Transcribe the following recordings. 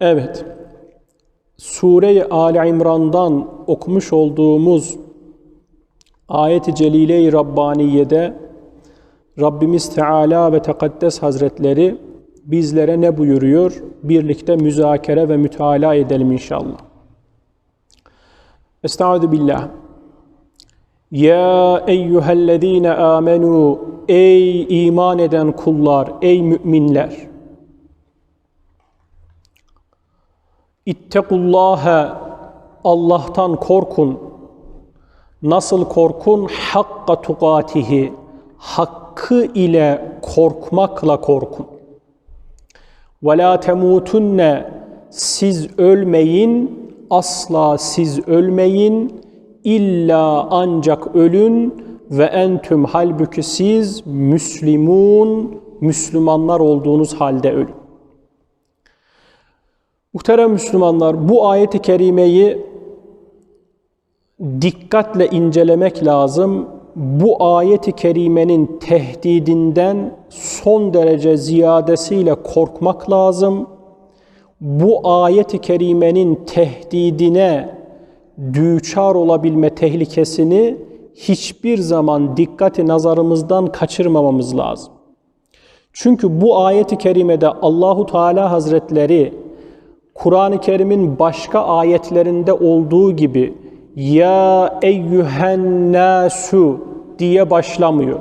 Evet. Sure-i Ali İmran'dan okumuş olduğumuz ayet-i celile-i Rabbaniye'de Rabbimiz Teala ve Tekaddes Hazretleri bizlere ne buyuruyor? Birlikte müzakere ve mütalaa edelim inşallah. Estaizu billah. Ya eyyühellezine amenu Ey iman eden kullar, ey müminler. İttekullâhe Allah'tan korkun. Nasıl korkun? Hakka tukatihi. Hakkı ile korkmakla korkun. Ve la temutunne siz ölmeyin, asla siz ölmeyin, illa ancak ölün ve entüm halbuki siz müslimun, Müslümanlar olduğunuz halde ölün. Muhterem Müslümanlar bu ayeti kerimeyi dikkatle incelemek lazım. Bu ayeti kerimenin tehdidinden son derece ziyadesiyle korkmak lazım. Bu ayeti kerimenin tehdidine düçar olabilme tehlikesini hiçbir zaman dikkati nazarımızdan kaçırmamamız lazım. Çünkü bu ayeti kerimede Allahu Teala Hazretleri Kur'an-ı Kerim'in başka ayetlerinde olduğu gibi ya eyyühen nasu diye başlamıyor.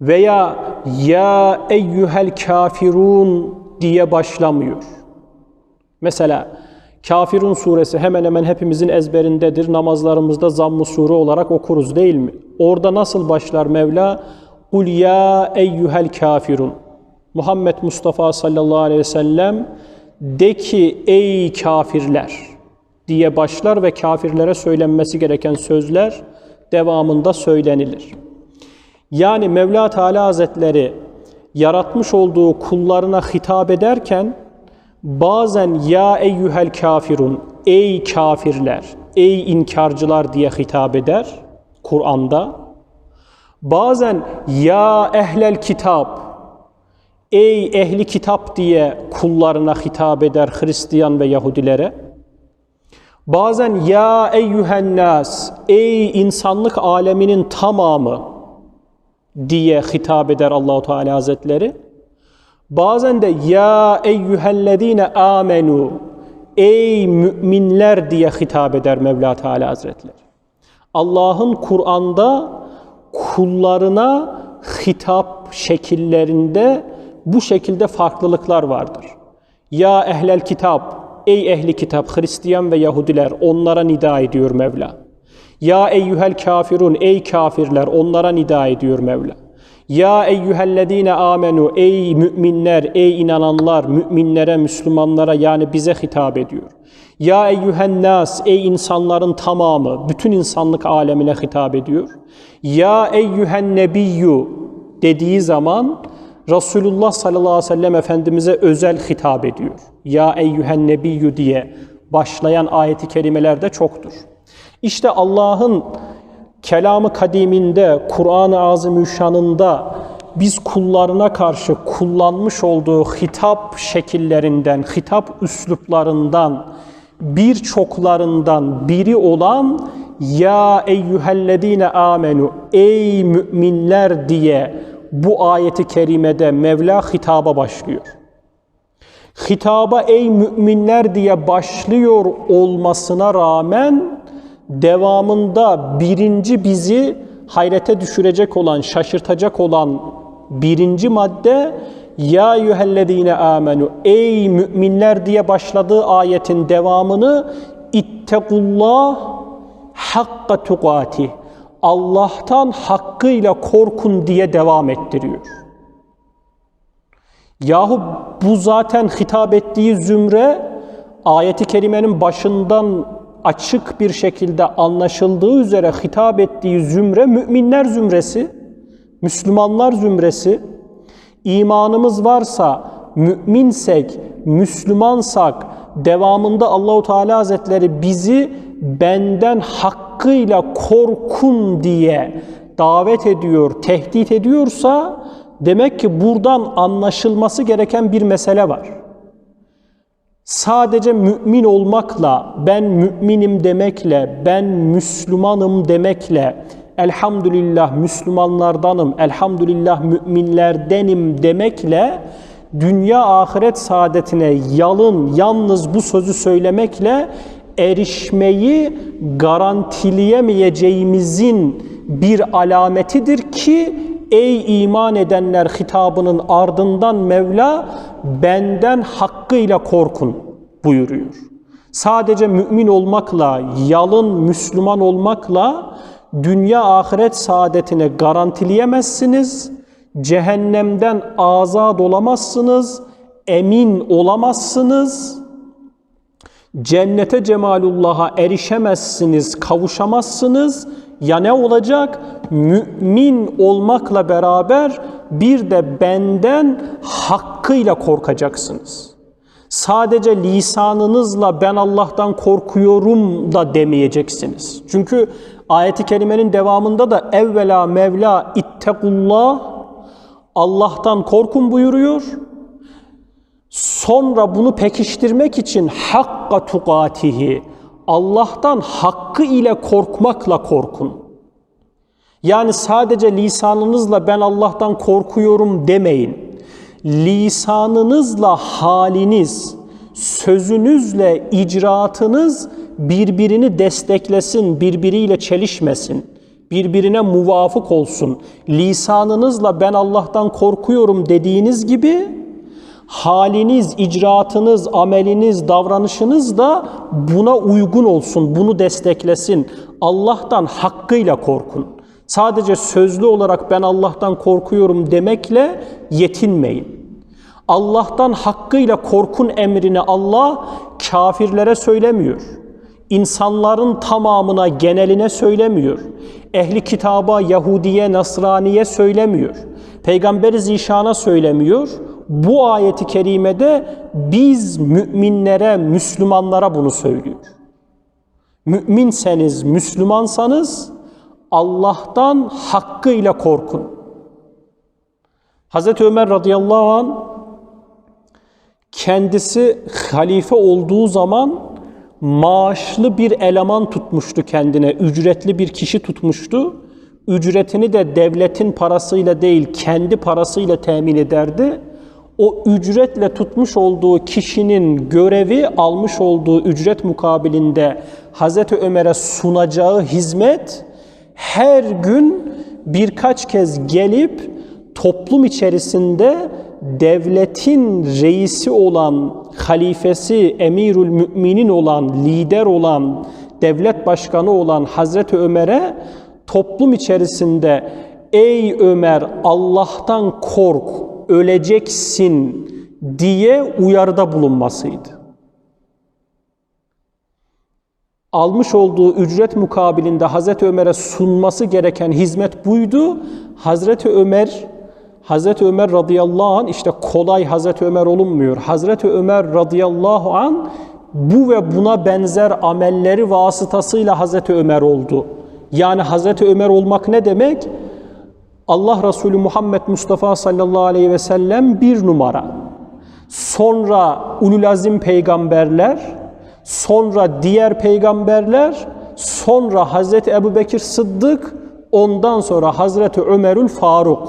Veya ya eyyühel kafirun diye başlamıyor. Mesela Kafirun suresi hemen hemen hepimizin ezberindedir. Namazlarımızda zamm-ı sure olarak okuruz değil mi? Orada nasıl başlar Mevla? Kul ya eyyuhel kafirun. Muhammed Mustafa sallallahu aleyhi ve sellem de ki ey kafirler diye başlar ve kafirlere söylenmesi gereken sözler devamında söylenilir. Yani Mevla Teala Hazretleri yaratmış olduğu kullarına hitap ederken bazen ya eyyuhel kafirun ey kafirler, ey inkarcılar diye hitap eder Kur'an'da. Bazen ya ehlel kitap ey ehli kitap diye kullarına hitap eder Hristiyan ve Yahudilere. Bazen ya eyyühen nas ey insanlık aleminin tamamı diye hitap eder Allahu Teala Hazretleri. Bazen de ya eyyühellezine amenu ey müminler diye hitap eder Mevla Teala Hazretleri. Allah'ın Kur'an'da kullarına hitap şekillerinde bu şekilde farklılıklar vardır. Ya ehlel kitap, ey ehli kitap, Hristiyan ve Yahudiler onlara nida ediyor Mevla. Ya eyyühel kafirun, ey kafirler onlara nida ediyor Mevla. Ya eyyühellezine amenu ey müminler, ey inananlar, müminlere, Müslümanlara yani bize hitap ediyor. Ya eyyühen nas ey insanların tamamı, bütün insanlık alemine hitap ediyor. Ya eyyühen nebiyyü dediği zaman Resulullah sallallahu aleyhi ve sellem Efendimiz'e özel hitap ediyor. Ya eyyühen nebiyyü diye başlayan ayeti kerimelerde çoktur. İşte Allah'ın kelamı kadiminde, Kur'an-ı Azimüşşan'ında biz kullarına karşı kullanmış olduğu hitap şekillerinden, hitap üsluplarından birçoklarından biri olan ya eyyühellezine amenu ey müminler diye bu ayeti kerimede Mevla hitaba başlıyor. Hitaba ey müminler diye başlıyor olmasına rağmen devamında birinci bizi hayrete düşürecek olan, şaşırtacak olan birinci madde ya eyyühellezine amenu ey müminler diye başladığı ayetin devamını ittekullah hakka tukati Allah'tan hakkıyla korkun diye devam ettiriyor. Yahu bu zaten hitap ettiği zümre ayeti kerimenin başından açık bir şekilde anlaşıldığı üzere hitap ettiği zümre müminler zümresi, Müslümanlar zümresi. İmanımız varsa, müminsek, Müslümansak devamında Allahu Teala Hazretleri bizi benden hakkıyla korkun diye davet ediyor, tehdit ediyorsa demek ki buradan anlaşılması gereken bir mesele var. sadece mümin olmakla, ben müminim demekle, ben Müslümanım demekle, elhamdülillah Müslümanlardanım, elhamdülillah müminlerdenim demekle, dünya ahiret saadetine yalın, yalnız bu sözü söylemekle erişmeyi garantileyemeyeceğimizin bir alametidir ki ey iman edenler hitabının ardından Mevla benden hakkıyla korkun buyuruyor. Sadece mümin olmakla, yalın Müslüman olmakla dünya ahiret saadetini garantileyemezsiniz. Cehennemden azad olamazsınız, emin olamazsınız. Cennete cemalullah'a erişemezsiniz, kavuşamazsınız. Ya ne olacak? Mümin olmakla beraber bir de benden hakkıyla korkacaksınız. Sadece lisanınızla ben Allah'tan korkuyorum da demeyeceksiniz. Çünkü ayeti kerimenin devamında da evvela mevla ittekullah Allah'tan korkun buyuruyor. Sonra bunu pekiştirmek için hakka tukatihi Allah'tan hakkı ile korkmakla korkun. Yani sadece lisanınızla ben Allah'tan korkuyorum demeyin. Lisanınızla haliniz, sözünüzle icraatınız birbirini desteklesin, birbiriyle çelişmesin, birbirine muvafık olsun. Lisanınızla ben Allah'tan korkuyorum dediğiniz gibi haliniz, icraatınız, ameliniz, davranışınız da buna uygun olsun, bunu desteklesin. Allah'tan hakkıyla korkun. Sadece sözlü olarak ben Allah'tan korkuyorum demekle yetinmeyin. Allah'tan hakkıyla korkun emrini Allah kafirlere söylemiyor. İnsanların tamamına, geneline söylemiyor. Ehli kitaba, Yahudiye, Nasraniye söylemiyor. Peygamber Zişan'a söylemiyor. Bu ayeti kerimede biz müminlere, Müslümanlara bunu söylüyor. Müminseniz, Müslümansanız Allah'tan hakkıyla korkun. Hazreti Ömer radıyallahu an kendisi halife olduğu zaman maaşlı bir eleman tutmuştu kendine, ücretli bir kişi tutmuştu. Ücretini de devletin parasıyla değil, kendi parasıyla temin ederdi. O ücretle tutmuş olduğu kişinin görevi, almış olduğu ücret mukabilinde Hazreti Ömer'e sunacağı hizmet her gün birkaç kez gelip toplum içerisinde devletin reisi olan, halifesi, emirül müminin olan, lider olan, devlet başkanı olan Hazreti Ömer'e toplum içerisinde ey Ömer Allah'tan kork, öleceksin diye uyarıda bulunmasıydı. Almış olduğu ücret mukabilinde Hazreti Ömer'e sunması gereken hizmet buydu. Hazreti Ömer Hazreti Ömer radıyallahu an işte kolay Hazreti Ömer olunmuyor. Hazreti Ömer radıyallahu an bu ve buna benzer amelleri vasıtasıyla Hazreti Ömer oldu. Yani Hazreti Ömer olmak ne demek? Allah Resulü Muhammed Mustafa sallallahu aleyhi ve sellem bir numara. Sonra ululazim peygamberler, sonra diğer peygamberler, sonra Hazreti Ebu Bekir Sıddık, ondan sonra Hazreti Ömerül Faruk.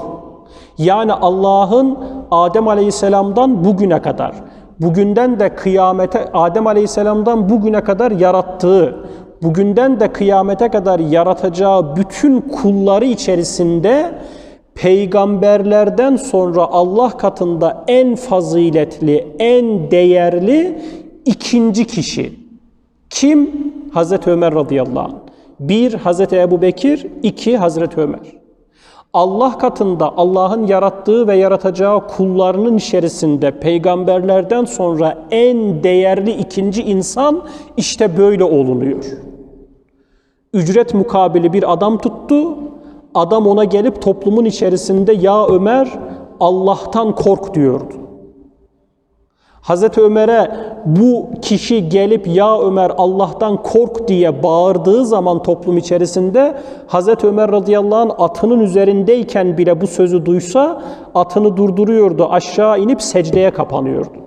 Yani Allah'ın Adem Aleyhisselam'dan bugüne kadar, bugünden de kıyamete, Adem Aleyhisselam'dan bugüne kadar yarattığı, bugünden de kıyamete kadar yaratacağı bütün kulları içerisinde peygamberlerden sonra Allah katında en faziletli, en değerli ikinci kişi. Kim? Hazreti Ömer radıyallahu anh. Bir, Hazreti Ebu Bekir, iki, Hazreti Ömer. Allah katında Allah'ın yarattığı ve yaratacağı kullarının içerisinde peygamberlerden sonra en değerli ikinci insan işte böyle olunuyor. Ücret mukabili bir adam tuttu. Adam ona gelip toplumun içerisinde ya Ömer Allah'tan kork diyordu. Hazreti Ömer'e bu kişi gelip ya Ömer Allah'tan kork diye bağırdığı zaman toplum içerisinde Hazreti Ömer radıyallahu anh atının üzerindeyken bile bu sözü duysa atını durduruyordu aşağı inip secdeye kapanıyordu.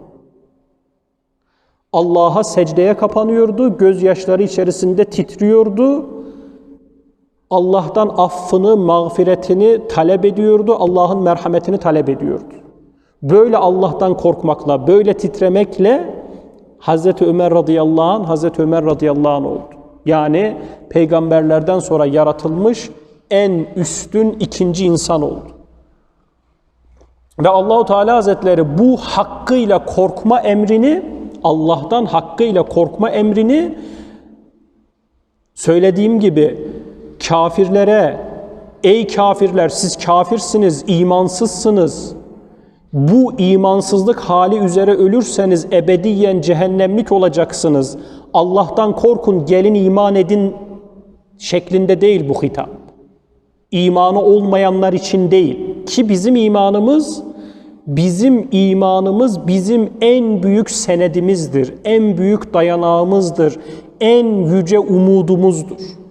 Allah'a secdeye kapanıyordu, gözyaşları içerisinde titriyordu. Allah'tan affını, mağfiretini talep ediyordu, Allah'ın merhametini talep ediyordu. Böyle Allah'tan korkmakla, böyle titremekle Hazreti Ömer radıyallahu anh, Hazreti Ömer radıyallahu anh oldu. Yani peygamberlerden sonra yaratılmış en üstün ikinci insan oldu. Ve Allahu Teala Hazretleri bu hakkıyla korkma emrini Allah'tan hakkıyla korkma emrini söylediğim gibi kafirlere ey kafirler siz kafirsiniz, imansızsınız. Bu imansızlık hali üzere ölürseniz ebediyen cehennemlik olacaksınız. Allah'tan korkun, gelin iman edin şeklinde değil bu hitap. İmanı olmayanlar için değil. Ki bizim imanımız bizim imanımız bizim en büyük senedimizdir. En büyük dayanağımızdır. En yüce umudumuzdur.